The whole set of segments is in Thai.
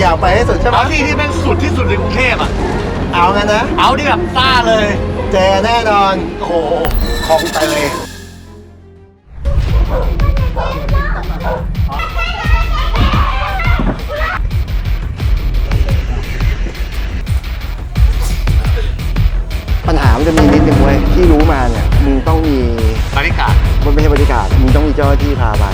อยากไปให้สุดใช่ไหมเอาที่ที่แม่งสุดที่สุดในกรุงเทพอะ เอางั้นนะ เอาที่แบบซ่าเลย เจอแน่นอน โอ้โหคลองเตยปัญหามันจะมีนิดนึงเว้ยที่รู้มาเนี่ยมึงต้องมีบรรยากาศมันไม่ใช่บรรยากาศมึงต้องมีเจ้าหน้าที่พาไป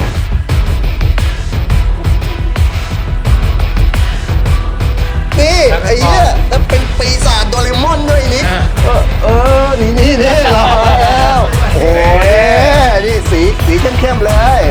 นี่ไอ้เนี่ยแล้วเป็นปีศาจโดเรมอนด้วยนี่อะเออเออนี่นี่นี่รอแล้วโอ้ยนี่สีสีเข้มๆเลย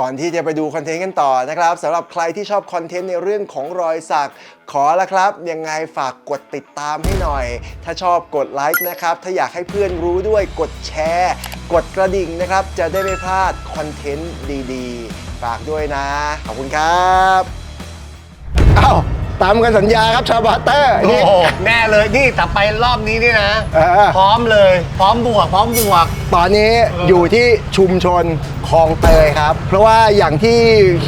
ก่อนที่จะไปดูคอนเทนต์กันต่อนะครับสำหรับใครที่ชอบคอนเทนต์ในเรื่องของรอยสักขอละครับ ยังไงฝากกดติดตามให้หน่อย ถ้าชอบกดไลค์นะครับ ถ้าอยากให้เพื่อนรู้ด้วยกดแชร์ กดกระดิ่งนะครับ จะได้ไม่พลาดคอนเทนต์ดีๆ ฝากด้วยนะ ขอบคุณครับอ้าวตามกันสัญญาครับชาวบาเตอร์โอ้นี่โหแน่เลยนี่แต่ไปรอบนี้นี่นะ เออ พร้อมเลย พร้อมบวก พร้อมบวก ตอนนี้อยู่ที่ชุมชนคลองเตยครับ เพราะว่าอย่างที่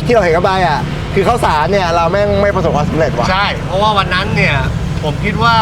ที่เราเห็นกันไปอะ คือข้าวสารเนี่ยเราแม่งไม่ประสบความสำเร็จว่ะ ใช่ เพราะว่าวันนั้นเนี่ย ผมคิดว่า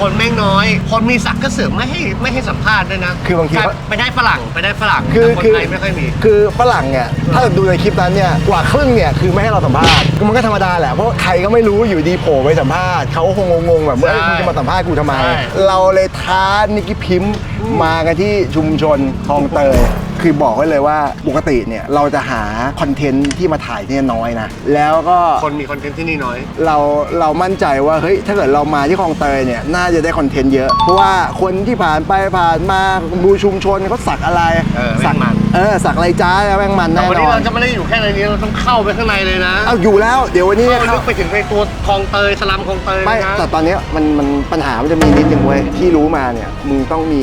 คนไม่น้อย คนมีสักกระเสือกไม่ให้ไม่ให้สัมภาษณ์ด้วยนะคือบางที ใช่ไปได้ฝรั่งไปได้ฝรั่งคือแต่คนคือไทยไม่ค่อยมี คือฝรั่งเนี่ยถ้าดูในคลิปนั้นเนี่ยกว่าครึ่งเนี่ยคือไม่ให้เราสัมภาษณ์ก็มันก็ธรรมดาแหละเพราะใครก็ไม่รู้อยู่ดีโผล่ไปสัมภาษณ์เขาก็คงงงๆแบบเอ้ยใช่มึงจะมาสัมภาษณ์กูทำไม ใช่ เราเลยท้านิกกี้พิมพ์มากันที่ชุมชนคลองเตยคือบอกไว้เลยว่าปกติเนี่ยเราจะหาคอนเทนต์ที่มาถ่ายเนี่ยน้อยนะ แล้วก็คนมีคอนเทนต์ที่นี่น้อย เราเรามั่นใจว่าเฮ้ยถ้าเกิดเรามาที่คลองเตยเนี่ยน่าจะได้คอนเทนต์เยอะ เพราะว่าคนที่ผ่านไปผ่านมาดูชุมชนเขาสักอะไรเออสักแม่งมัน เออสักอะไรจ้าแม่งมันแต่แน่วันนนี้อนเราจะไม่ได้อยู่แค่ในนี้เราต้องเข้าไปข้างในเลยนะเอาอยู่แล้ว เดี๋ยววันนี้เข้าลึเข้ากไปถึงในตัวคลองเตยสลัมคลองเตยไม่นะแต่ตอนเนี้ยมันมันปัญหามันจะมีนิดนึงเว้ยที่รู้มาเนี่ยมึงต้องมี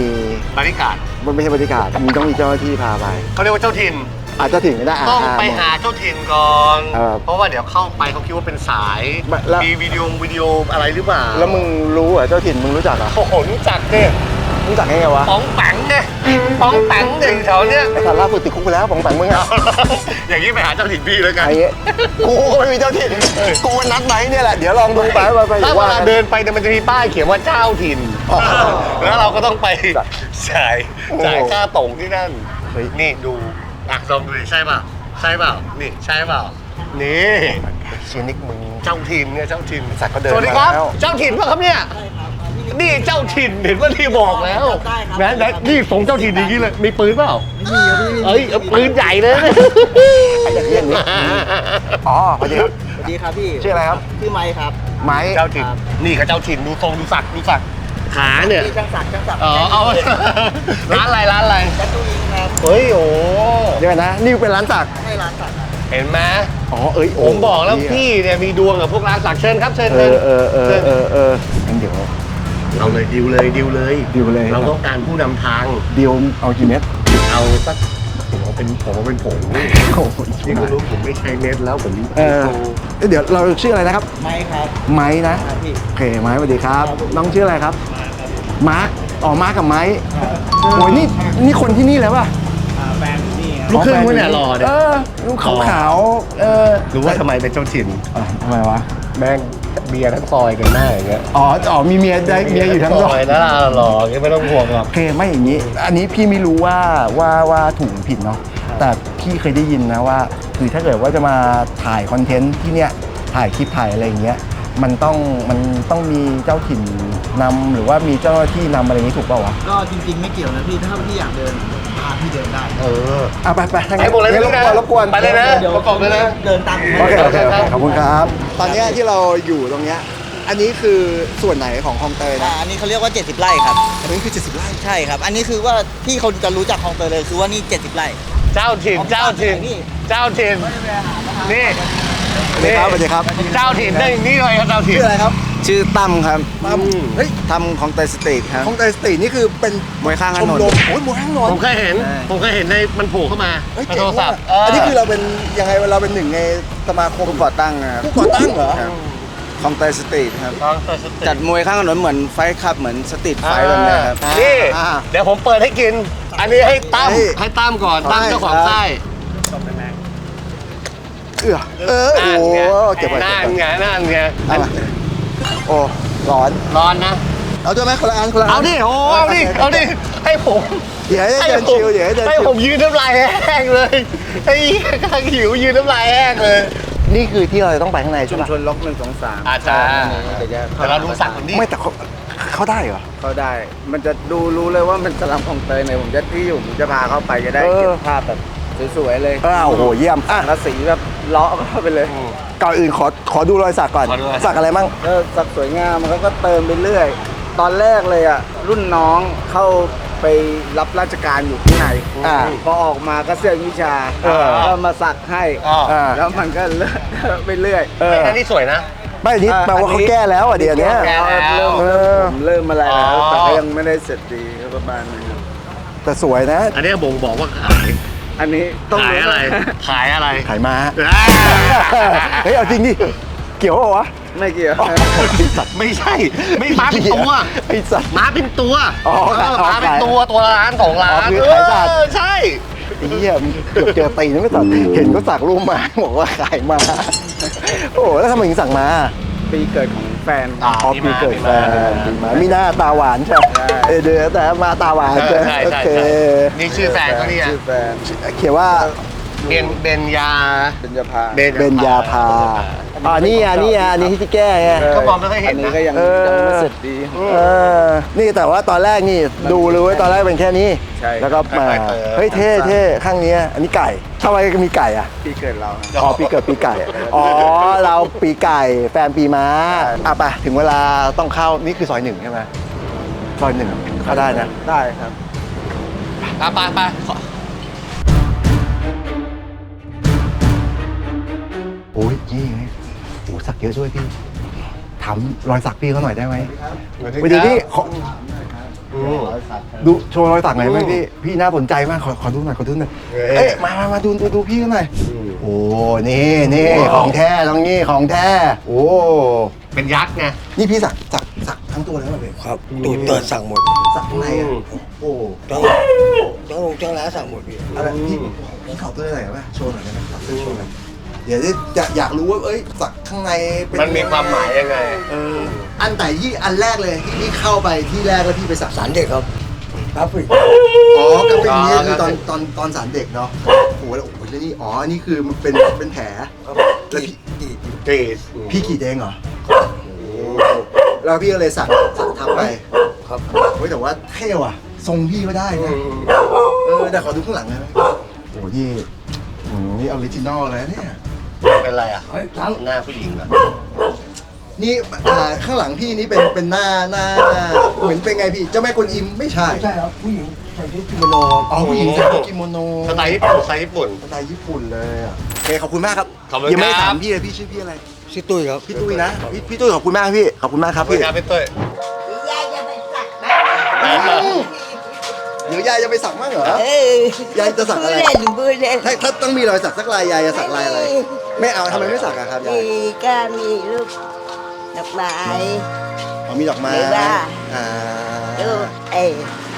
บรรยากาศมันไม่ใช่บรรยากาศมึงต้องมีเจ้าหน้าที่พาไปเขาเรียกว่าเจ้าถิ่นอาจจะถึงก็ได้ะต้องะไปหาเจ้าถิ่นก่อนเออเพราะว่าเดี๋ยวเข้าไปเขาคิดว่าเป็นสายไม่แล้วมีวิดีโอวิดีโออะไรหรือเปล่า แล้วมึงรู้เหรอเจ้าถิ่นมึงรู้จักเหรอะโอ้โหรู้จักเนี่ย รู้จักได้ไงวะป๋องแปงเนี่ยป๋องแปงเนี่ยอยู่แถวเนี้ยไอ้สารล่าสุดติดคุกไปแล้วของแปงมึงอะอย่างนี้ไปหาเจ้าถิ่นพี่แล้วกันไอ้เงี้ยกูก็ไม่มีเจ้าถิ่นกูนัดไหนเนี่ยแหละเดี๋ยวลองดูไปไปไปถ้าเวว่าลากันเดินไปเนี่ยมันจะมีป้ายเขียนว่าเจ้าถิ่นอ๋อแล้วเราก็ต้องไปจ่ายโอ้โหจ่ายค่าตรงที่นั่นเฮ้ยนี่ดูอะลองดูดิใช่เปล่าใช่เปล่านี่ใช่เปล่านี่เชียนิกมึงเจ้าถิ่นเนี่ยเจ้าถิ่นสัตว์ก็เดินสวัสดีครับมาแล้วเจ้าถิ่นป่ะครับเนี่ย นี่เจ้าถิ่นเห็นว่าที่บอกแล้วได้ครับนะนะนี่ส่งเจ้าถิ่นอย่างนี้เลย มีปืนเปล่าไม่มีครับพี่เอ้ยเอาปืนใหญ่เลยไอ้อย่างนี้อย่างนี้อ๋อสวัสดีครับ สวัสดีครับพี่ชื่ออะไรครับ ชื่อไมค์ครับ ไม้เจ้าถิ่นนี่ค่ะเจ้าถิ่นดูทรงดูสักดูสักขาเนี่ย พี่ช่างศักดิ์ช่างศักดิ์อ๋อ เอา ร้านอะไรร้านอะไร แจ็คตูอิงครับเฮ้ย โอ้ เดี๋ยวก่อนนะนี่เป็นร้านสักให้ร้านศักดิ์ครับเห็นไหมอ๋อเอ้ยโผมบอกแล้วพี่เนี่ยมีดวงกับพวกร้านสักเชิญครับ เชิญเอเชิญอเออเออชิญเออเอองั้นเดี๋ยว เอาเลยดิวเลยดิวเลย ดิวเลยเราต้องการผู้นำทางเดียวเอากี่เม็ดเอาสักผมเอาเป็นผมเอาเป็นผงนี่โอ้โหนี่คุณรู้ผมไม่ใช้เน็ตแล้วผมเออเอ้ยเดี๋ยวเราชื่ออะไรนะครับ ไมค์ครับ ไม้นะครับพี่โอเคไม้สวัสดีครับ น้องชื่ออะไรครับ มาร์คอ๋อมาร์คกับไม้โอ้ยนี่นี่คนที่นี่แล้วป่ะแฟนนี่ครับลูกครึ่งวะเนี่ยหล่อเนี่ยเออลูกขาวขาวๆเออรู้ว่าทำไมเป็นเจ้าถิ่นอะทำไมวะแม่ง เบียร์ทั้งซอยกันหน้าอย่างเงี้ยอ๋ออ๋อมีเมียได้เมียอยู่ทั้งสองซอยนะหล่อๆไม่ต้องห่วงหรอก โอเคไม่อย่างนี้ อันนี้พี่ไม่รู้ว่าว่าว่าถูกหรือผิดเนาะแต่พี่เคยได้ยินนะว่าคือถ้าเกิดว่าจะมาถ่ายคอนเทนต์ที่เนี้ยถ่ายคลิปถ่ายอะไรอย่างเงี้ยมันต้องมันต้องมีเจ้าถิ่นนำหรือว่ามีเจ้าหน้าที่นำอะไรอย่างนี้ถูกเปล่าวะ ก็จริงๆไม่เกี่ยวนะพี่ถ้าพี่อยากเดิน พาพี่เดินได้ เอออะไปไปทางไปหมดเลยงั้นรบกวนรบกวน ไปเลยนะเดี๋ยวประกอบเลยนะ เดินตามผมโอเคโอเคโอเคครับขอบคุณครับ ตอนเนี้ยที่เราอยู่ตรงเนี้ย อันนี้คือส่วนไหนของคลองเตยอ่านะอันนี้เขาเรียกว่า 70 ไร่ครับ อันนี้คือ 70ไร่ใช่ครับ อันนี้คือว่าที่เขาจะรู้จักคลองเตยเลยคือว่านี่ 70 ไร่ เจ้าถิ่น เจ้าถิ่นนี่เจ้าถิ่น นี่ สวัสดีครับสวัสดีครับ เจ้าถิ่นได้อย่างนี้เลยครับเจ้าถิ่น ชื่ออะไรครับ ชื่อตั้มครับตั้มเฮ้ยทำของไตสตรีทครับคลองเตยสตรีทนี่คือเป็นมวยข้างถชมนน รมโอ้ยมวยข้างถนนผมเคยเห็นผมเคยเห็นในมันโผล่เข้ามาเฮ้ยในเจ๋โทงรศัว่ะพท์อันนี้คือเราเป็นยังไงเราเป็นหนึ่งในสมาคมผู้ก่อตั้งครับผู้ก่อตั้งเหรอ ครับของไตสตรีทครับ ลองเปิดสติจัดมวยข้างถนนเหมือนไฟท์คลับเหมือนสตรีทไฟท์แบบเนี้ยครับอ่านี่ อ่าเดี๋ยวผมเปิดให้กิน อันนี้ให้ตั้มเฮ้ยให้ตั้มก่อนตั้มได้ เจ้าของครับค่ายอเออโอ้โหเก็บไว้นั่เก็บนไว้ ไงนั่นไงเอามา โอ้ร้อนร้อนนะ เอาด้วยไหมคนละอันคนละอันเอาดิโอ้เอาดิเอาดิให้ผมเดี๋ยวให้ให้เดินผมชิวเดี๋ยวให้เดินให้ชิผวมยืนน้ำลายแห้งเลยไอ้เหี้ยกำลังหิวยืนน้ำลายแห้งเลย นี่คือที่เราจะต้องไปข้างในชุใช่มปะชนล็อกหนึ่งสองสามอาจารย์เดี๋ยวจะแต่เราดูสักคนนี้ไม่แต่เขาเขาได้เหรอ เขาได้ มันจะดูรู้เลยว่ามันสลัมของเตยเนี่ยผมจะที่อยู่ผมจะพาเข้าไปจะได้เออ เก็บภาพแบบสวยๆเลยอ้าวโหเยี่ยมอะแล้วสีแบบเลาะเข้าไปเลยก่อนอื่นขอขอดูรอยสักก่อน ขอดูรอยสัก สักอะไรมั่ง ก็สักสวยงามมันก็เติมไปเรื่อย ตอนแรกเลยอะ รุ่นน้องเข้าไปรับราชการอยู่ที่ไหนอ่า พอออกมาก็เสื้อวิชาเออ ก็มาสักให้อ๋ออ่าแล้วมันก็เลื่อนไปเรื่อย เออ อันนี้สวยนะ ไม่อันนี้แปลว่าเขาแก้แล้วอะเดี๋ยวเนี้ย แก้เริ่มเออ ผมเริ่มอะไรแล้วอ๋อแต่ก็ยังไม่ได้เสร็จดีก็ประมาณนี้ครับแต่สวยนะ อันนี้บ่งบอกว่าขาย อันนี้ต้องขายอะไร ขายอะไร ขายม้าอ่าเฮ้ยเอาจริงดิเกี่ยวเหรอวะไม่เกี่ยวไอ้สัตว์ไม่ใช่ ไม่ม้าเป็นตัวไอ้สัตว์ม้าเป็นตัวอ๋อเออม้าเป็นตัวตัวละล้านสองล้าอ๋นอคือขายสัตว์เออใช่ไอ้เหี้ยเกือบเจอตีนไม่สัตว์เห็นก็สักรูปมาบอกว่าขายมาโอ้โหแล้วทำไมถึงสั่งมา ปีเกิดของ แฟนอ่าอ๋อปีเกิดแฟนปีมามีหน้าตาหวานใช่ไหมใช่ เออเดือแต่มาตาหวานใช่ใช่ไหมใช่โอใช่เคใช่นี่ชื่อแฟนเขาเนี่ยชื่อแฟนเขียนว่าเบนเบนยาเป็นยาพา เบนเบญญาภาอ่านี่อะนี่อะอันนี้ที่แก้ไง เขามองไม่ค่อยเห็นอันนี้นะ ก็ยังเออ ยังไม่เสร็จดี เออ นี่แต่ว่าตอนแรกนี่ดูเลยว่าตอนแรกเป็นแค่นี้ ใช่ แล้วก็มาเฮ้ยเท่เท่ข้างเนี้ยอันนี้ไก่ ทำไมมีไก่อะ ปีเกิดเรานะ อ๋อปีเกิดปีไก่ อ๋อ เราปีไก่แฟนปีม้า อะไปถึงเวลาต้องเข้านี่คือซอยหนึ่งใช่ไหมซอยหนึ่งเข้าได้นะ ได้ครับไปไปไปขอโอ้ยนี่ไงโอ้สักเยอะด้วยพี่ถามรอยสักพี่เขาหน่อยได้ไหมไปดูพี่ขออืม ดูโชว์รอยสักหน่อยไหมพี่ พี่น่าสนใจมากขอขอดูหน่อยขอดูหน่อย เอ้ยเอ้ยมามามาดูดูดูพี่เขาหน่อย โอ้นี่นี่ของแท้ตรงนี้ของแท้ โอ้เป็นยักษ์ไงนี่พี่สักสักสักทั้งตัวเลยป่ะพี่ครับตูดเปิดสั่งหมดสักข้างในอะโอ้ต้องต้องลงจ้างร้านสั่งหมดพี่อะไรพี่พี่ขอตัวหน่อยไหมโชว์หน่อยได้ไหมขอตัวโชว์หน่อย เดี๋ยวจะอยากรู้ว่าเอ้ยสักข้างในเป็นมันมีความหมายยังไง เอออันไหนที่อันแรกเลยที่พี่เข้าไปที่แรกแล้วพี่ไปสักสารเด็กครับกราฟิกอ๋อก็เป็นอย่างนี้อ๋อคือตอนกราฟิกตอนตอนสารเด็กเนาะโอ้โหแล้วโอ้โหแล้วนี่อ๋อนี่คือมันเป็นเป็นแผลครับแล้วพี่ดีดกรีดพี่กรีดเองเหรอโอ้โหแล้วพี่ก็เลยสักสักทับไปครับเฮ้ยแต่ว่าเท่ว่ะทรงพี่ก็ได้นะเออแต่ขอดูข้างหลังหน่อยไหมโอ้โหนี่อืมนี่ออริจินอลเลยนะเนี่ย เป็นไรอะเฮ้ยทั้งหน้าผู้หญิงเหรอะนี่อ่าข้างหลังพี่นี่เป็นเป็นหน้าหน้าเหมือนเป็นไงพี่เจ้าแม่กวนอิมไม่ใช่ไม่ใช่ครับผู้หญิงใส่ชุดกิโมโนอ๋อผู้หญิงใส่ชุดกิโมโนสไตล์ญี่ปุ่นสไตล์ญี่ปุ่นสไตล์ญี่ปุ่นเลยอะโอเคขอบคุณมากครับขอบคุณยังไม่ได้ครับถามพี่เลยพี่ชื่อพี่อะไรชื่อตุ้ยครับพี่ตุ้ยนะพี่พี่ตุ้ยขอบคุณมากพี่ขอบคุณมากครับพี่พี่ครับพี่เต้ยยายจะไปสักบ้านเดี๋ยวยายจะไปสักมั่งเหรอ เอ้ยยายจะสักพูอะดไรเล่นพูดเล่นถ้าถ้าต้องมีรอยสักสักลายยายจะสักลายอะไร ไม่เอาทำไมไม่สักอะครับยายมีก็มีรูปดอกไม้ อ๋อมีดอกไม้หรือว่า อ่า รูปเอ้ย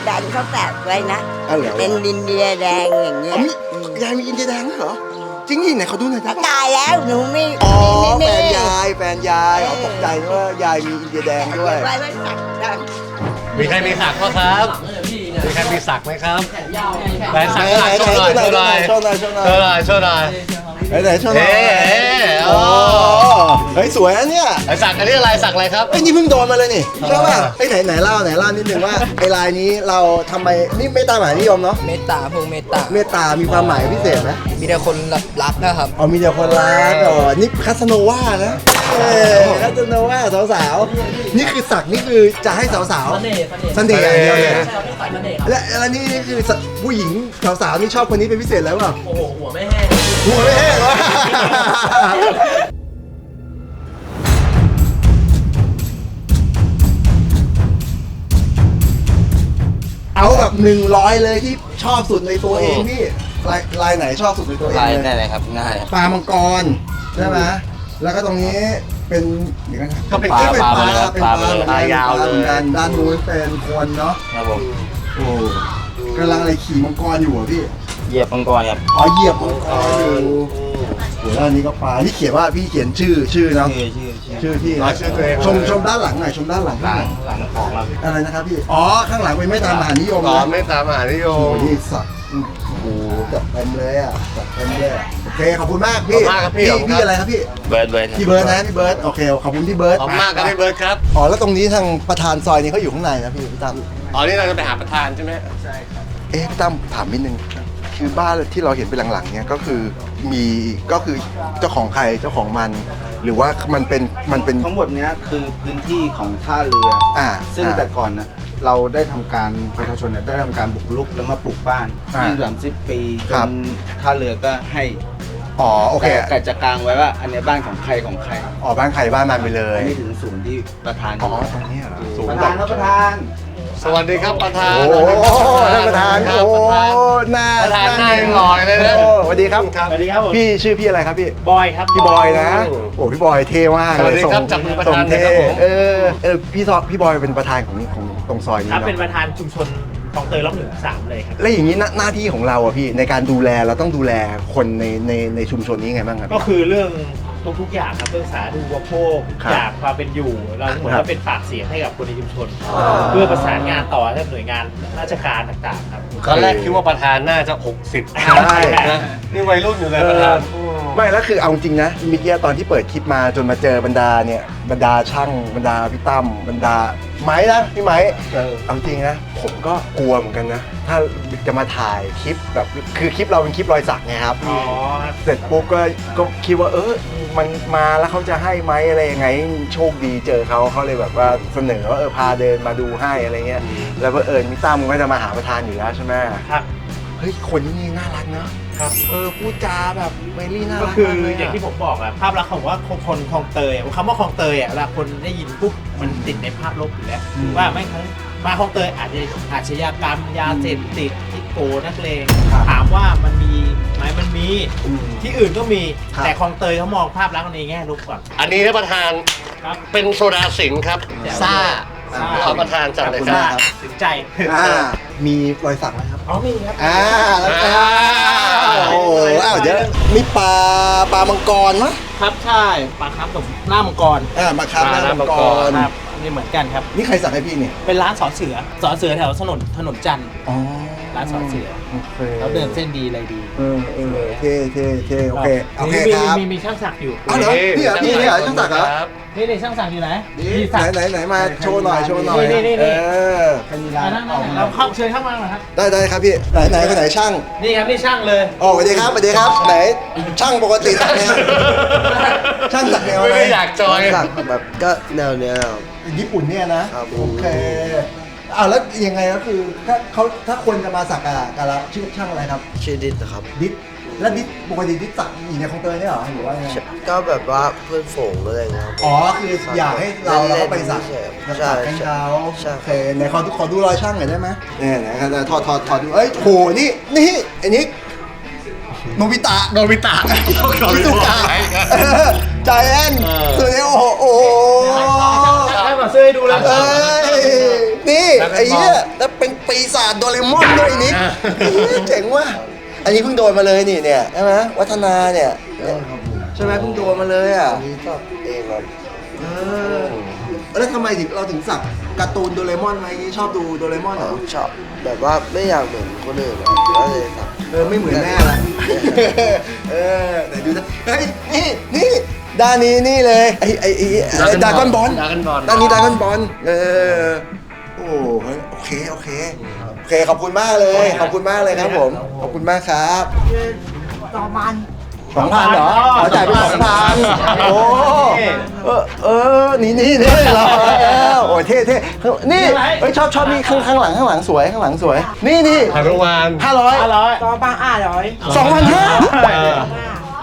ดันเขาแปะไว้นะอ้าวเหรอ เป็นดินเดียแดงอย่างเงี้อ๋ยอมียายมีอินเดียแดงด้วยเหรอจริงดิไหนเขาดูหน่อยได้เขาปะตายแล้วหนูไม่อ๋อไม่แฟไม่นยายแฟนยายอ๋อตกใจว่ายายมีอินเดียแดงด้วยไว้ไว้สักดันมีใครมีสักไหมครับ มีใครมีสักไหมครับไหนสักไหนหน่อยไหนโชว์หน่อยโชว์หน่อยโชว์หน่อยโชว์หน่อยโชว์หน่อย ไหนไหนโชว์หน่อยเอ๊ะเอ๊ะโอ้เฮ้ยสวยอันเนี้ยไอสักอันนี้อะไรสักอะไรครับ ไอ้ยนี่เพิ่งโดนมาเลยนี่ใช่ป่ะไอ้ยไหนไหนเล่าไหนเล่านิดนึงว่าไอ้ลายนี้เราทำไมนี่ไม่ตามหมายนิยมเนาะเมตตาพวกเมตตา เมตตามีความหมายพิเศษไหมมีแต่คนรักนะครับอ๋อมีแต่คนรักอ๋อนี่คาสโนวานะเออคาสโนวาสาวๆนี่คือสักนี่คือจะให้สาวๆเสน่ห์อย่างเดียวเลยนะ และแล้วนี่นี่คือผู้หญิงสาวๆนี่ชอบคนนี้เป็นพิเศษแล้วเปล่าโอ้โหหัวไม่แห้งหัวไม่แห้งวะเอาแบบหนึ่งร้อยเลยที่ชอบสุดในตัวเองพี่ลายลายไหนชอบสุดในตัวเองลายเลยได้เลยครับง่าย ปลามังกรใช่ไหมแล้วก็ตรงนี้เป็นเดี๋ยวนะก็เป็นอ้ยเป็นปลาปลาเป็นปลาปลาเหมือนปกัลานยาวปลาเหมือนกันเลยด้านนู้นเป็นคนเนาะครับผมโอ้กำลังอะไรขี่มังกรอยู่อะพี่ เหยียบมังกรครับอ๋อเหยียบมังกรอยู่โหแล้วอันนี้ก็ปลาที่เขียนว่าพี่เขียนชื่อชื่อเนาะชื่อชื่อชื่อชื่อพี่อ๋อชื่อตัวเองชมชมด้านหลังหน่อยชมด้านหลังหน่อยหลังของเราอะไรนะครับพี่อ๋อข้างหลังเป็นไม่ตามมหานิยมอ๋อนะไม่ตามมหานิยโอ้โหมนี่สัตว์โอ้โหจัดเต็มเลยอะจัดเต็มเลยอะโอเคขอบคุณมากพี่ขอบคุณมากครับพี่ขอบคุณครับพี่อะไรครับพี่เบิร์ดเบิร์ดพี่เบิร์ดนะพี่เบิร์ดโอเคขอบคุณพี่เบิร์ดขอบคุณมากครับพี่เบิร์ดครับอ๋อแล้วตรงนี้ทางประธานซอยนี้เขาอยู่ข้างในนะพี่พี่ตั้ม อ๋อนี่เราจะไปหาประธานใช่ไหมเอ๊ะพี่ตั้มถามนิดนึง คือบ้านที่เราเห็นไปหลังๆเนี่ยก็คือมีก็คือเจ้าของใครเจ้าของมัน หรือว่ามันเป็นมันเป็นทั้งหมดเนี้ยคือพื้นที่ของท่าเรือออ่าซึ่งอ่า แต่ก่อนนะเราได้ทำการประชาชนเนี่ยได้ทำการบุกรุกแล้วมาปลูกบ้านอ่ายี่สามสิบปีจครับ นท่าเรือก็ให้อ๋อโอเคแต่แต่จะกลางไว้ว่า อันเนี้ยบ้านของใครของใครออกบ้านใครบ้านมันไปเลยอันนี้ถึงศูนย์ที่ประธานอ๋อตรงนี้เหรอสูงประแบธานบครับประธาน สวัสดีครับประธานโอ้โหท่านประธานครับโอ้ประธานหน้าประธานหน้ายังหล่อเลยนะ โอ้สวัสดีครับครับ สวัสดีครับผมพี่ชื่อพี่อะไรครับพี่ บอยครับ พี่บอยนะ โอ้พี่บอยเท่มากสวัเลสยดีครับจับมือประธานส่งเท่นะครับผม เออเออพี่ซอพี่บอยเป็นประธานของของตรงซอยนี้ครับเนาะเป็นประธานชุมชนคลองเตยล็อกหนึ่งสามเลยครับ แล้วอย่างนี้หน้าหน้าที่ของเราอะพี่ในการดูแลเราต้องดูแลคนในในในชุมชนนี้ไงบ้างครับ ก็คือเรื่อง ทุกๆอย่างครับเรื่องสาธารณูปโภคครับอย่างความเป็นอยู่ เราเหมือนครับ ว่าเป็นปากเสียงให้กับคนในชุมชน เพื่อประสานงานต่อให้กับหน่วยงานราชการต่างๆครับ ตอนแรกคิดว่าประธานน่าจะ 60ใช่ นะนี่วัยรุ่นอยู่เลยประธาน ไม่แล้วคือเอาจริงนะเมิเกียตอนที่เปิดคลิปมาจนมาเจอบรรดาเนี่ยบรรดาช่างบรรดาพี่ตั้มบรรดาไม้นะพี่ไม้เออเอาจริงนะผมก็กลัวเหมือนกันนะ ถ้าจะมาถ่ายคลิปแบบคือคลิปเราเป็นคลิปรอยสักไงครับ อ๋อเสร็จปุ๊บก็ก็คิดว่าเออมันมาแล้วเขาจะให้ไหมอะไรยังไงโชคดีเจอเขาเขาเลยแบบว่าเสนอว่าเออพาเดินมาดูให้อะไรเงี้ยแล้วก็เออมิตั้มก็จะมาหาประธานอยู่แล้วใช่ไหมครับเฮ้ยคนที่นี่น่ารักเนอะ ครับเออพูดจาแบบเมลี่น่าก็รักคือมากเลยอย่างที่อะผมบอกอะภาพลักษณ์ของว่าคนคนคลองเตยอะคำว่าคลองเตยอะเวลาคนได้ยินปุ๊บมันติดในภาพลบอยู่แล้วว่าไม่ทั้งมาคลองเตยอาจจะอาชญากรรม ยาเสพติดที่โกนักเลงถามว่ามันมีไหมมันมีอืม ที่อื่นก็มีครับ แต่คลองเตยเขามองภาพลักษณ์ในแง่ลบก่อนอันนี้นะประธานครับเป็นโซดาสิงห์ครับ ซ่า ซ่าขอประธานจัดเลยขอบคุณครัมากบครับถึงใจอ่ามีรอยสักไหมครับ อ๋อมีครับ อ่าแล้วอ่าโอ้โหอ้าวเดี๋ยวมีปลาปลามังกรมะครับใช่ปลาครับกับหน้ามังกรอ่ามาครับปลาหน้ามังกมังกรรครับนี่เหมือนกันครับ นี่ใครสักให้พี่เนี่ย เป็นร้านสอเสือสอเสือแถวถนนถนนจันทร์อ๋อ ร้านสอเสือโอเคแล้วเดินเส้นดีอะไรดีเออเออเท่เท่เท่โอเคโอเคมีครับมีมีช่างศักดิ์อยู่อ้าวเหรอพี่เหรอพี่เนี่ยช่างสักดิ์เหรอครับนี่นี่ช่างศักดิ์อยู่ไหนนี่มีไหศันกดิ์ไหนไหนมาโชว์หน่อยโชว์หน่อยนี่นี่นี่เออแค่นี้ร้าอ่านนั่งนั่งเราเข้าเชิญเข้ามาหน่อยครับได้ได้ครับพี่ไหนไหนคนไหนช่างนี่ครับนี่ช่างเลยอ๋อสวัสดีครับสวัสดีครับ ไหนช่างปกติสักแนวช่างสักแนวไม่ไหนได้อยากจอยสักแบบก็แนวเนี้ยครับญี่ปุ่นเนี่ยนะครับ โอเค อ้าวแล้วยังไงก็คือถ้าเขาถ้าคนจะมาสักกะกะละชื่อช่างอะไรครับ ชื่อดิสนะครับดิสแล้วดิสปกติดิสสักอยู่ในคลองเตยเนี่ยเหรอหรือว่าไงก็แบบว่าเพื่อนฝูงอะไรเงี้ยครับ อ๋อคืออยากให้เราเราก็ไปสักใช่แล้วใช่สักให้เขาใช่ โอเคไหนขอดูขอดูรอยช่างหน่อยได้ไหมเนี่ยไหนครับถอดถอดถอดดูเอ้ยโหนี่นี่ไอ้นิกโนบิตะ โนบิตะชิซุกะใจแอนตัวนี้โอ้โหโอ้โห ให้มาซื้อให้ดูแล้ว เอ้ยนี่ ไอ้เนี่ยแล้วเป็นปีศาจโดเรมอนด้วยนิกเจ๋งว่ะอันนี้เพิ่งโดนมาเลยนี่เนี่ยใช่ไหมวัฒนาเนี่ยใช่ไหมเพิ่งโดนมาเลยอะอันนี้ก็เองครับเออแล้วทำไมถึงเราถึงสักการ์ตูนโดเรมอนไหมนี่ชอบดูโดเรมอนเหรอชอบแบบว่าไม่อยากเหมือนคนอื่นครับก็เลยสักเออไม่เหมือนแม่ละเออไหนดูนะเฮ้ยนี่นี่ด้านนี้นี่เลยไอไอไอไอดากอนบอล Dragon Ball ด้านนี้ดากอนบอลเออโอ้เฮ้ยโอเคโอเคโอเคขอบคุณมากเลยขอบคุณมากเลยครับผมขอบคุณมากครับต่อมันสองพันเหรอขอจ่ายไปสองพันโอ้เออเออนี่นี่นี่เราแล้วโอ้ยเท่เท่นี่เฮ้ยชอบชอบนี่ข้างข้างหลังข้างหลังสวยข้างหลังสวย นี่นี่ฮารุวานห้าร้อยห้าร้อยต่อบ้างอ้าร้อยสองพันห้า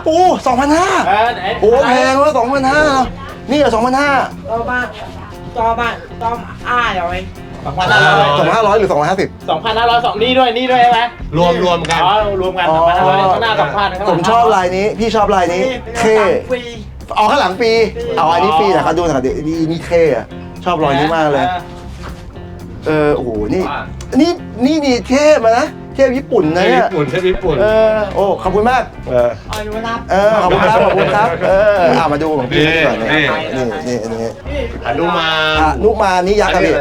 โอ้สองพันห้าเออไหนโอ้แพงว่าสองพันห้านี่เหรอสองพันห้าต่อบ้างต่อบ้างต่ออ้าร้อย สองพันห้าร้อยสองพันห้าร้อยหรือสองพันห้าสิบสองพันห้าร้อยสองนี่ด้วยนี่ด้วยใช่ไหมรวมรวมกันอ๋อรวมกันสองพันห้าร้อยข้างหน้าสองพันข้างหลังผมชอบลายนี้ พี่ชอบลายนี้เท่ฟรีเอาข้างหลังปีเอาอันนี้ปีนะครับดูหน่อยดินี่นี่เท่อะชอบรอยนี้มากเลย เออโอ้โหนี่ นี่นี่นี่เท่มานะ เทพญี่ปุ่นนะเนี่ยญี่ปุ่นใช่ญี่ปุ่น เออโอ้ขอบคุณมาก เออเออขอบคุณครับขอบคุณครับเออเอามาดูของพี่หน่อยนี่นี่นี่นี่อนุมานอะนุมานี่ยักษ์ครับพี่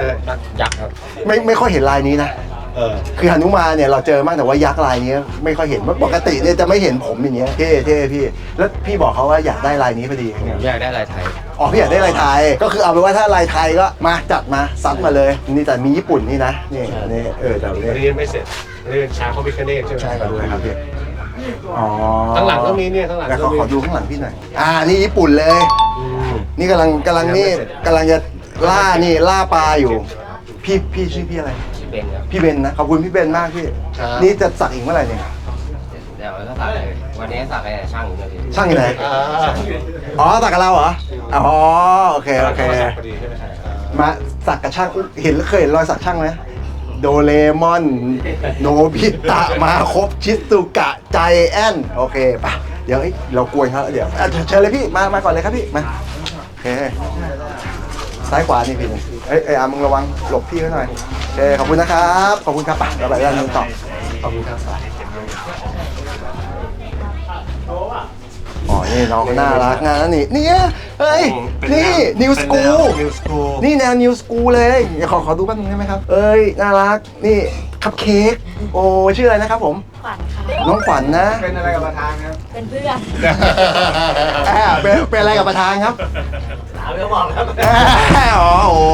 ยักษ์ครับ ไม่ไม่ค่อยเห็นลายนี้นะ เออ คือหนุมานเนี่ยเราเจอมากแต่ว่ายักษ์ลายนี้ไม่ค่อยเห็นปกติเนี่ยจะไม่เห็นผมอย่างเงี้ยเท่เท่พี่ แล้วพี่บอกเขาว่าอยากได้ลายนี้พอดีอยากได้ลายไทย อ๋อพี่อยากได้ลายไทย ก็คือเอาเป็นว่าถ้าลายไทยก็มาจัดมาซัดมาเลย นี่แต่มีญี่ปุ่นนี่นะนี่อันนี่เออแต่อันนี่นี้ยังไม่เสร็จอั นนี้เป็นช้างเขาพิคเนตใช่ไหมใช่มาดูครับพี่อ๋อข้างหลังก็มีเนี่ยข้างหลังแล้วก็เขามีขอดูข้างหลังพี่หน่อย อ่า นี่ญี่ปุ่นเลย อืม นี่กำลังกำลังนี่ยังไม่เสร็จ กำลังจะล่านี่ล่าปลาอยู่ พี่พี่ชื่อพี่อะไรชื่อเบนครับ พี่เบนนะ ขอบคุณพี่เบนมากพี่ ครับ นี่จะสักอีกเมื่อไหร่เนี่ย เดี๋ยวถ้าสักเลยวันนี้สักไอ้ช่างอยู่เนี่ยพี่ช่างอยู่ไหน อ่าอ๋อสักกับเราเหรอ อ๋อโอเคโอเค พอดีใช่ไหมอ่ามาสักกับช่าง เห็นเคยเห็นรอยสักช่างไหม โดเรมอน โนบิตะมาครบชิซุกะใจแอนโอเคปะเดี๋ยวเอ้ยเรากวนเขาแล้วเดี๋ยวอะเชิญเลยพี่มามาก่อนเลยครับพี่มาโอเคซ้ายขวานี่พี่เอ้ยเอ้ยอะมึงระวังหลบพี่เขาหน่อยโอเคขอบคุณนะครับขอบคุณครับไปเราไปด้านนู้นต่อขอบคุณครับ อ๋อ นี่น้องน่ารักงานนี่เนี่ยเฮ้ยเป็นนี่แวนิวสเป็นกูแนลนิวสกูลนี่แนวนิวสกูลเลยเดี๋ยวขอขอดูแป๊บนึงได้ไหมครับ เอ้ย น่ารัก นี่คัพเค้ก โอ้ ชื่ออะไรนะครับผม ขวัญค่ะ น้องขวัญนะ เป็นอะไรกับประธานครับ เป็นเพื่อนอ่าเป็นเป็นอะไรกับประธานครับถามไม่บอกครับอ่าอ๋อโอ้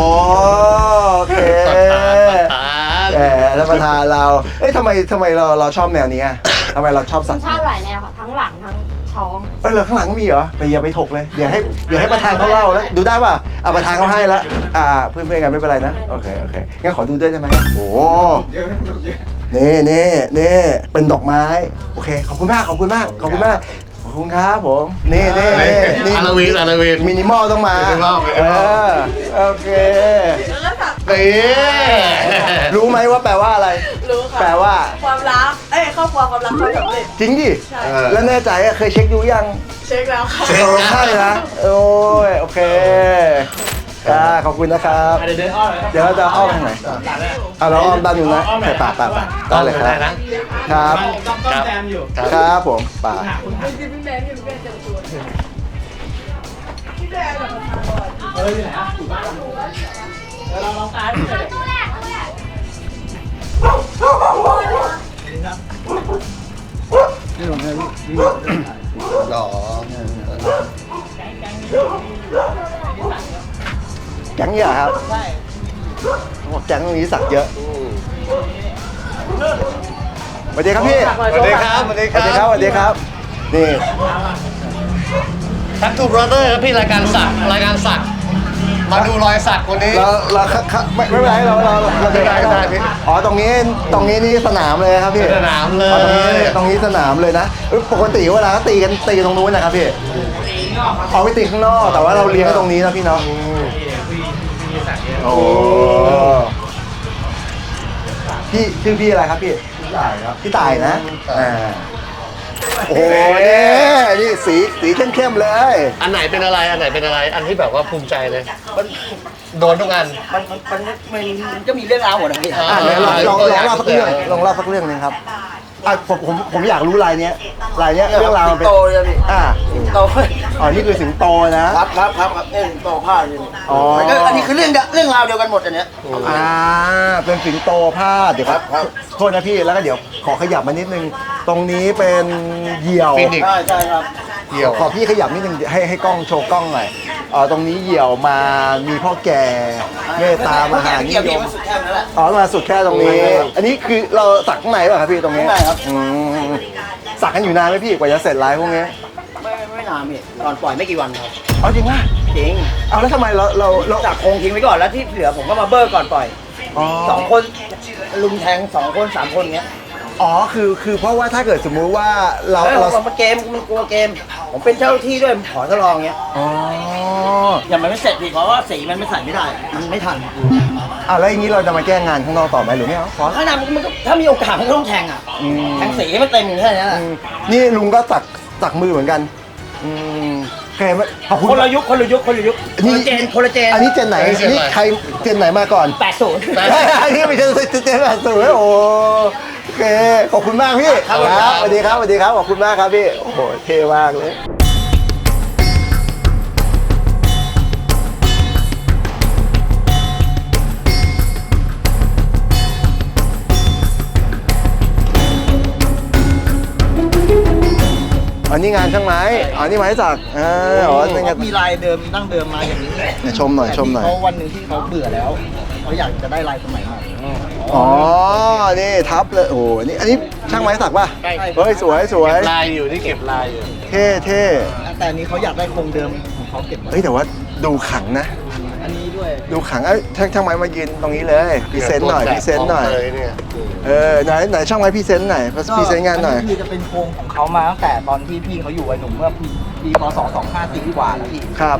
โอเคประธานแหมแล้วประธานเรา เอ้ยทำไมทำไมเราเราชอบแนวนี้อะทำไมเราชอบสัมัตนว์ชอบหลายแนวค่ะ ทั้งหลังทั้ง ท้องเอ้ยเหรอข้างหลังก็มีเหรอแต่อย่าไปถกเลยเดี๋ยวให้เดี๋ยวให้ประธานเขาเล่าแล้วดูได้ป่ะอะประธานเขาให้แล้วอ่าเพื่อนๆกันไม่เป็นไรนะโอเคโอเคงั้นขอดูด้วยได้ไหมโอ้นี่นี่นี่เป็นดอกไม้โอเคขอบคุณมากขอบคุณมากขอบคุณมากขอบคุณครับผมนี่นี่นี่นี่อาราวินอาราวินมินิมอลต้องมามินิมอลมินิเอมอลอโอเค นี่รู้ไหมว่าแปลว่าอะไร รู้ค่ะแปลว่า ความรัก เอ้ยครอบครัวความรักความสำเร็จ จริงดิ ใช่ แล้วแน่ใจอะเคยเช็คดูยังเช็คแล้วค่ะเช็คเออใช่นะโอ้ยโอเคอ่าขอบคุณนะครับ เดี๋ยวเดินอ้อมเลยเดี๋ยวเราจะอ้อมทางไหนอะเราอ้อมด้านนู้นนะโอเคป่าป่าป่าได้เลยครับได้นะครับ ต้องต้องแซมอยู่ครับผมป่าเอออยู่ไหนอะถูกป่ะเดี๋ยวเราลองตายไปเลยหรอแก๊งเยอะครับใช่แก๊งตรงนี้สักเยอะสวัสดีครับพี่สวัสดีครับสวัสดีสวัสดีครับสวัสดีครับนี่ทักทูบรอเตอร์ครับพี่รายการสักรายการสัก มาดูรอยสักคนนี้ เราเราค่ะค่ะไม่ไม่เป็นไรเราเราเราเดินได้ได้พี่อ๋อตรงนี้ตรงนี้นี่สนามเลยครับพี่สนามเลย อ๋อตรงนี้ตรงนี้สนามเลยนะเอ้ยปกติเวลาตีกันตีกันตรงนู้นนะครับพี่อ๋อไปตีข้างนอกแต่ว่าเราเลี้ยงกันตรงนี้นะพี่เนาะโอ้พี่ชื่อพี่อะไรครับพี่พี่ต่ายครับพี่ต่ายนะอ่า โอ้โหเนี่ยนี่สีสีเข้มๆเลย อันไหนเป็นอะไร อันไหนเป็นอะไร อันที่แบบว่าภูมิใจเลย โดนทุกอัน มันมันมันมันมันก็มีเรื่องราวหมดนะพี่อ่า อะเดี๋ยวลองลองลองเล่าสักเรื่องลองเล่าสักเรื่องหนึงครับ อะผมผมผมอยากรู้ลายเนี้ยลายเนี้ยเรื่องราวมันเป็น โตเลยพี่อ่า โตอ๋อ นี่คือสิงโตนะ ครับครับครับครับเอ้ยโตผ้าเลยอ๋อ มันก็อันนี้คือเรื่องเดียวเรื่องราวเดียวกันหมดอันเนี้ย อ่า เป็นสิงโตพาดเดี๋ยวครับ ครับ โทษนะพี่ แล้วก็เดี๋ยวขอขยับมานิดนึง ตรงนี้เป็นเหยี่ยวฟินิกซ์ใช่ใช่ครับ เหี่ยว ขอพี่ขยับนิดนึงให้ให้กล้องโชว์กล้องหน่อยอ๋อตรงนี้เหยี่ยวมามีพ่อแก่เมตตามหานิเกี่ยวยพี่มมันสุดแค่นั้นแหละ อ๋อมาสุดแค่ตรงนี้ อันนี้คือเราสักข้างในป่ะครับพี่ตรงนี้ข้างในครับ อืมสักกันอยู่นานไหมพี่กว่าจะเสร็จลายพวกนี้ไม่ไม่ไม่นานพี่ตอนปล่อยไม่กี่วันครับเอาจริงป่ะจริงเอาแล้วทำไมเราเราเราจากโครงทิ้งไว้ก่อนแล้วที่เหลือผมก็มาเบิร์ก่อนปล่อยอ๋อสองคนลุมแทงสองคนสามคนเงี้ย อ๋อคือคือเพราะว่าถ้าเกิดสมมุติว่าเราแล้วเราเรามาเกมมันกลัวเกม ผมเป็นเจ้าหน้าที่ด้วยผมขอทดลองเงี้ยอ๋ออย่างมันไม่เสร็จพี่เพราะว่าสีมันไม่ใส่ไม่ได้ มันไม่ทันอะแล้วอย่างนี้เราจะมาแก้งานข้างนอกต่อไหมหรือไม่เอาขอขนาดมันก็ถ้ามีโอกาสมันก็ต้องแทงอะอืม แทงสีให้มันเต็มแค่นั้นแหละ อืมนี่ลุงก็สักสักมือเหมือนกัน อืม โอเคไหมขอบคุณคนละยุคคนละยุคคนละยุคคนละเจนคนละเจนอันนี้เจนไหนอันนี้เจนไหนนี่ใครเจนไหนมาก่อน แปดศูนย์อันนี้ไม่ใช่เจนแบบสวยโอ้โอเคขอบคุณมากพี่ครับสวัสดีครับสวัสดีครับขอบคุณมากครับพี่โอ้โหเท่มากเลย อันนี้งานช่างไม้อ๋อนี่ไม้สักอ่าอ๋อเป็นไงเขามีลายเดิมดั้งเดิมมาอย่างนี้ไหนชมหน่อยชมหน่อยแต่ที่เขาวันหนึ่งที่เขาเบื่อแล้วเขาอยากจะได้ลายสมัยใหม่ อ๋อ นี่ทับเลย โอ้โหนี่อันนี้ช่างไม้สักป่ะ ใช่ เฮ้ยสวยสวย ลายอยู่ที่เก็บลายอยู่ เท่เท่แต่อันนี้เขาอยากได้โครงเดิมของเขาเก็บไว้ เฮ้ยแต่ว่าดูขังนะอันนี้ ด้วยดูขังเอ้ยช่างช่างไม้มายืนตรงนี้เลยพรีเซนต์หน่อยพรีเซนต์หน่อย เลยเนี่ยเออไหนไหนช่างไม้พรีเซนต์หน่อยพรีเซนต์งานหน่อย คือจะเป็นโครงของเขามาตั้งแต่ตอนที่พี่เขาอยู่วัยหนุ่มเมื่อปีปีพศ254กว่าแล้วพี่ครับ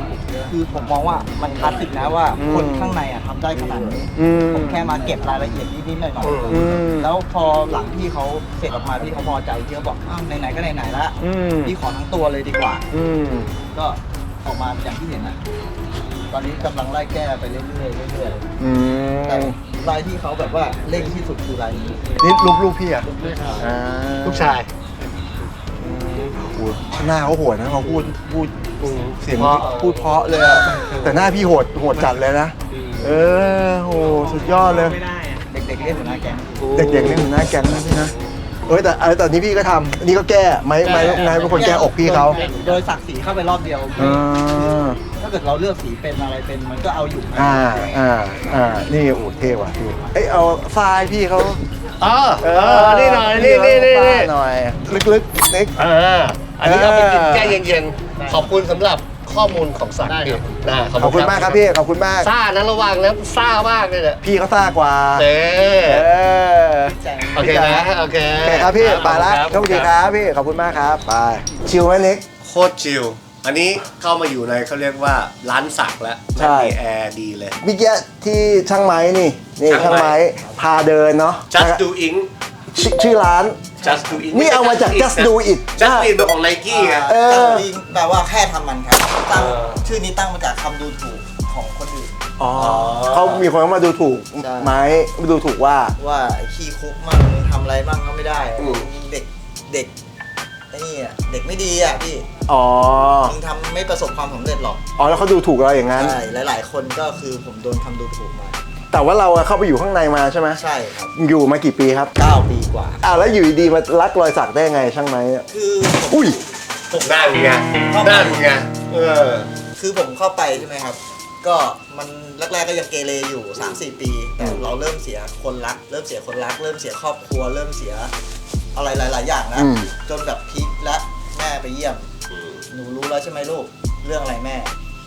คือผมมองว่ามันคลาสสิกนะว่าอืม คนข้างในอะทำได้ขนาดนี้ อืม ผมแค่มาเก็บรายละเอียดนิดๆหน่อยอืม ๆแล้วพอหลังที่เขาเสร็จออกมาพี่เขาพอใจพี่เขาบอกอ้าวไหนๆก็ไหนๆละอืมพี่ขอทั้งตัวเลยดีกว่า อืมก็ออกมาอย่างที่เห็นนะ ตอนนี้กำลังไล่แก้ไปเรื่อยๆเรื่อยอืๆแต่มลายที่เขาแบบว่าเร่งที่สุดคือลายนี้นี่ลูกลูกพี่อะอ่าลูกชายโอ้โหหน้าเขาโหดนะเขาพูดพูดเสียงพูดเพราะเลยอะแต่หน้าพี่โหดโหดจัดเลยนะ เออโหสุดยอดเลยเด็กๆเล่นหัวหน้าแก๊งเด็กๆนี่หัวหน้าแก๊งนะพี่นะ เอ้ยแต่อะไรตอนนี้พี่ก็ทำอันนี้ก็แก้ไม้ไม้ไม้เป็นคนแก้อกพี่เขาโดยสักสีเข้าไปรอบเดียว อ่าถ้าเกิดเราเลือกสีเป็นอะไรเป็นมันก็เอาอยู่นะอ่าอ่าอ่านี่โอ้เท่ว่ะพี่เอ้ยเอาทรายพี่เขาเออเออนี่หน่อยนี่นี่นี่ทรานี่ยหน่อย ลึกๆนิกเอออันนี้เอาไปกินแก้เย็นๆ ขอบคุณสำหรับ ข้อมูลของสัตว์พี่นะขอบคุณมากครับพี่ขอบคุณมาก ซ่านะระวังนะซ่ามากเลยเนี่ยพี่เขาซ่ากว่าเด้เออ โอเคนะโอเคโอเคครับพี่ไปละขอบโชคดีครับพี่ ขอบคุณมากครับไปชิลไหมนิกโคตรชิลอันนี้เข้ามาอยู่ในเขาเรียกว่าร้านสักแล้วใช่ไม่มีแอร์ดีเลย เมื่อกี้ที่ช่างไม้นี่นี่ช่าช่างงไม้ไม้พาเดินเนาะ just do ink ชื่อชื่อร้าน just do ink นี่เอามาจาก just do it just do it เป็นของไนกี้ไง เออแต่จริงแปลว่าแค่ทำมันครับตั้งเออ ชื่อนี้ตั้งมาจากคำดูถูกของคนอื่น อ๋อเขามีคนเข้ามาดูถูกใช่ไม้มาดูถูกว่า ว่าไอ้ขี้คุกมั่งทำอะไรมั่งก็ไม่ได้ อืม เด็กเด็กไอ้นี่อะเด็กไม่ดีอะพี่อ๋อ มึงทำไม่ประสบความสำเร็จหรอกอ๋อ แล้วเขาดูถูกเราอย่างนั้น ใช่หลาย ๆ คนก็คือผมโดนคำดูถูกมา แต่ว่าเราอะเข้าไปอยู่ข้างในมาใช่ไหมใช่ครับ อยู่มากี่ปีครับ9 ปีกว่าอ้าวแล้วอยู่ดีๆมารักรอยสักได้ไงช่างไม้อะคือผมอุ้ยผมนั่นไงนั่นไงเออ คือผมเข้าไปใช่ไหมครับ ก็มันแรกๆก็ยังเกเรอยู่ 3-4 ปี แต่เราเริ่มเสียคนรัก เริ่มเสียคนรัก เริ่มเสียครอบครัว เริ่มเสียอะไรหลาย ๆ อย่างนะ อืม จนแบบพีคและแม่ไปเยี่ยม หนูรู้แล้วใช่ไหมลูก เรื่องอะไรแม่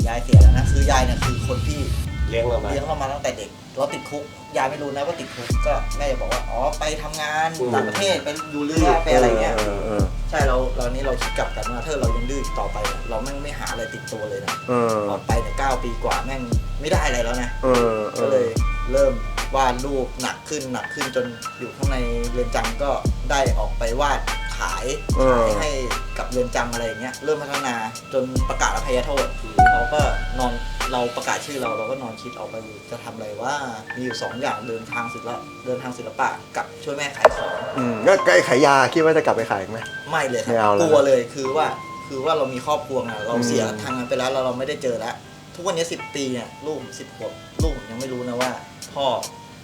ยายเสียแล้วนะ คือยายเนี่ยคือคนที่ เลี้ยงเรามา เลี้ยงเรามาตั้งแต่เด็ก เราติดคุก ยายไม่รู้นะว่าติดคุก ก็แม่จะบอกว่า อ๋อ ไปทำงานอืม ต่างประเทศ ไปดูเรือไปอะไรเงี้ยเออเออใช่ เราเรานี่เราคิดกลับกันว่าถ้าเรายังดื้ออีกต่อไปเนี่ยเราแม่งไม่หาอะไรติดตัวเลยนะเออออกไปเนี่ยเก้าปีกว่าแม่งไม่ได้อะไรแล้วนะ เออเอก็อเลยเริ่มวาดรูปหนักขึ้นหนักขึ้นจนอยู่ข้างในเรือนจำก็ได้ออกไปวาด ขายขายให้กับเรือนจำอะไรอย่างเงี้ยเริ่มพัฒนาจนประกาศอภัยโทษเราก็นอนเราประกาศชื่อเราเราก็นอนคิดออกไปจะทำอะไรว่ามีอยู่สองอย่างเดินทางศิลปะเดินทางศิลปะกับช่วยแม่ขายของ อืมแล้วไอ้ขายยาคิดว่าจะกลับไปขายอีกไหม ไม่เลยครัไม่เอาบเลยกลัวเลยคือว่าคือว่าเรามีครอบครัวไงเราอืม เสียทางนั้นไปแล้วเราเราไม่ได้เจอแล้ว ทุกวันนี้สิบปีเนี่ยลูกสิบขวบลูกผมยังไม่รู้นะว่า พ่อ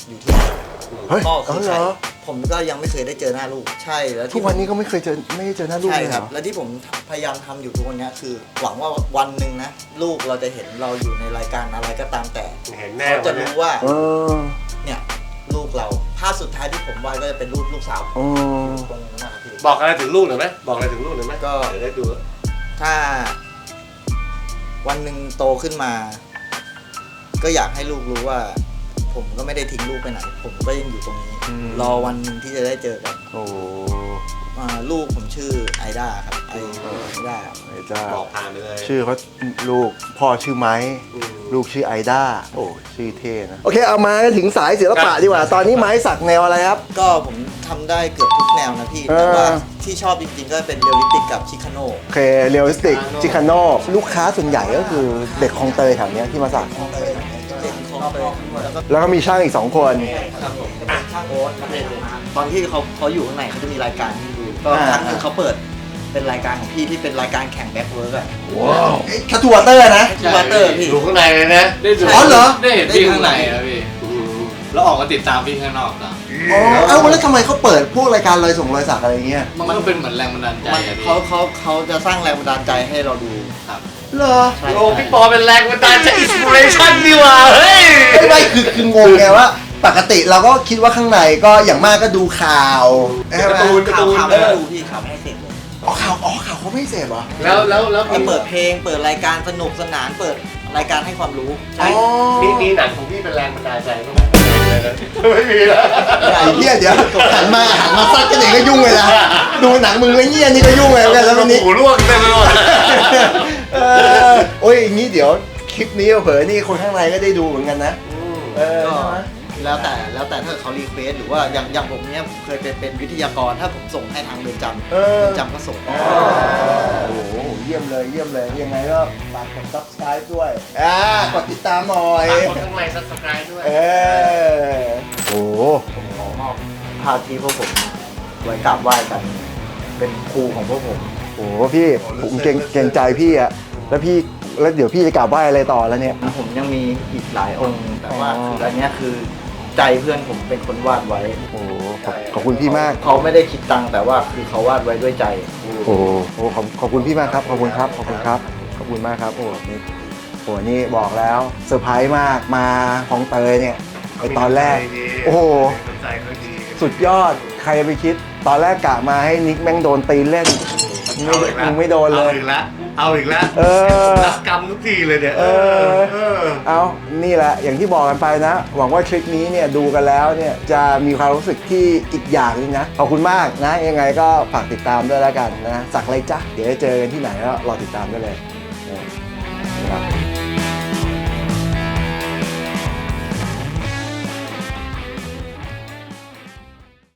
อยู่ที่ไหนเฮ้ยพ่อเอาคือเหใครรอผมก็ยังไม่เคยได้เจอหน้าลูก ใช่แล้วทุกวันนี้ก็ไม่เคยเจอไม่ได้เจอหน้าลูกใช่เลยคเหรัรบอ และที่ผมพยายามทำอยู่ทุกวันนี้คือ หวังว่าวันหนึ่งนะลูกเราจะเห็นเราอยู่ในรายการอะไรก็ตามแต่เห็นแน่เขาจะวันเนี้ยรู้ว่าเออเนี่ยลูกเราภาพสุดท้ายที่ผมวาดก็จะเป็นรูปลูกสาวเออตรงนั้นนะครับพี่ บอกอะไรถึงลูกหน่อยไหมบอกอะไรถึงลูกหน่อยไหมก็ เดี๋ยวได้ดูถ้าวันหนึ่งโตขึ้นมา ก็อยากให้ลูกรู้ว่า ผมก็ไม่ได้ทิ้งลูกไปไหน ผมก็ยังอยู่ตรงนี้ อืม รอวันหนึ่งที่จะได้เจอกันโอ้อ่าลูกผมชื่อไอด้าครับไอไอด้าไอ้เจ้าบอกผ่านไปเลยชื่อเขาลูกพ่อชื่อไม้อืมลูกชื่อไอด้าโอ้ชื่อเท่นะ โอเคเอามาถึงสายศิลปะดีกว่า ตอนนี้ไม้สักแนวอะไรครับ ก็ผมทำได้เกือบทุกแนวนะพี่เออแต่ว่าที่ชอบจริงๆ ก็เป็นเรียลลิติกกับชิคาโน โอเคเรียลลิสติกจิคาโนลูกค้าส่วนใหญ่ก็คือเด็กคลองเตยแถวเนี้ยที่มาสักเด็ก ของเลยแล้วก็แล้วก็มีช่างอีก 2 คน ครับผมอะช่างโอ๊ตนักเรียนมาตอนที่เขาเขาอยู่ข้างในเขาจะมีรายการให้ดูก็อ่า ครั้งหนึงเขาเปิดเป็นรายการของพี่ที่เป็นรายการแข่งแบ็คเวิร์กอะทัตูวเตอร์นะทูบัตเตอร์พี่ ดูข้างในเลยนะ ได้ดูอ๋อเหรอ ได้เห็นพี่ข้างในนะพี่แล้วออกมาติดตามพี่ข้างนอกต่ออ๋อเอ้าแล้วทำไมเขาเปิดพวกรายการรอยส่งรอยสักอะไรเงี้ย มันก็เป็นเหมือนแรงบันดาลใจมันอะพี่เขาเขาเขาจะสร้างแรงบันดาลใจให้เราดู เหรอใช่โอ้พี่ปอเป็นแรงบันดาลใจอินสปิเรชันนี่หว่าเฮ้ย ไม่ไม่คือคืองงไงว่า ปกติเราก็คิดว่าข้างในก็อย่างมากก็ดูข่าวใช่ไหมการ์ตูน ข่าวข่าวไม่ได้ดูพี่ข่าวไม่ให้เสร็จเลยอ๋อข่าวอ๋อข่าวเขาไม่เสพเหรอ แล้วแล้วแล้วก็เปิดเพลง เปิดรายการสนุกสนาน เปิดรายการให้ความรู้ อ๋อ มีมีหนังของพี่เป็นแรงบันดาลใจบ้างไหมไม่มีแล้ว ไอ้เหี้ยเดี๋ยวหันมาหันมาซัดกันเองก็ยุ่งเลยนะดูหนังมึงไอ้เหี้ยนี่ก็ยุ่งเลยเหมือนกันแล้ววันนี้ หูร่วงเต็มไปหมด เออโอ้ยอย่างนี้เดี๋ยวคลิปนี้เผลอๆนี่คนข้างในก็ได้ดูเหมือนกันนะ เออ ก็ใช่ไหมแล้วแต่แล้วแต่ถ้าเขารีเควสหรือว่าอย่างอย่างผมเนี้ยเคยไปเป็นวิทยากรถ้าผมส่งให้ทางเรือนจำเออ เรือนจำก็ส่ง โอ้โหเยี่ยมเลยเยี่ยมเลยยังไงก็ฝากกด subscribe ด้วยอ่ากดติดตามหน่อยฝากกดข้างในซับสไครต์ด้วย เออโอ้โหผมขอมอบภาพที่พวกผมไว้กราบไหว้กัน เป็นครูของพวกผม โอ้โหพี่ผมเกรงเกรงใจพี่อะแล้วพี่แล้วเดี๋ยวพี่จะกราบไหว้อะไรต่อแล้วเนี่ย ผมยังมีอีกหลายองค์ แต่ว่าอ๋อคืออันเนี้ยคือใจเพื่อนผมเป็นคนวาดไว้โอ้โหขอบขอบคุณพี่มาก เขาไม่ได้คิดตังค์แต่ว่าคือเขาวาดไว้ด้วยใจ โอ้โหโอ้ขอบขอบคุณพี่มากครับ ขอบคุณครับ ขอบคุณครับ ขอบคุณมากครับ โอ้นี่โอ้นี่บอกแล้วเซอร์ไพรส์มากมาของเตยเนี่ยไอตอนแรก โอ้โหใจเขาดีสุดยอด ใครจะไปคิด ตอนแรกกะมาให้นิกแม่งโดนตีนเล่น มึงไม่มึงไม่โดนเลย เอาอีกแล้วเอาอีกแล้วเออรับกรรมทุกทีเลยเนี่ยเออ เออ เอานี่แหละ อย่างที่บอกกันไปนะ หวังว่าทริปนี้เนี่ยดูกันแล้วเนี่ยจะมีความรู้สึกที่อีกอย่างหนึงนะ ขอบคุณมากนะ ยังไงก็ฝากติดตามด้วยแล้วกันนะ สักอะไรจ๊ะ เดี๋ยวจะเจอกันที่ไหนแล้วรอติดตามได้เลยเออ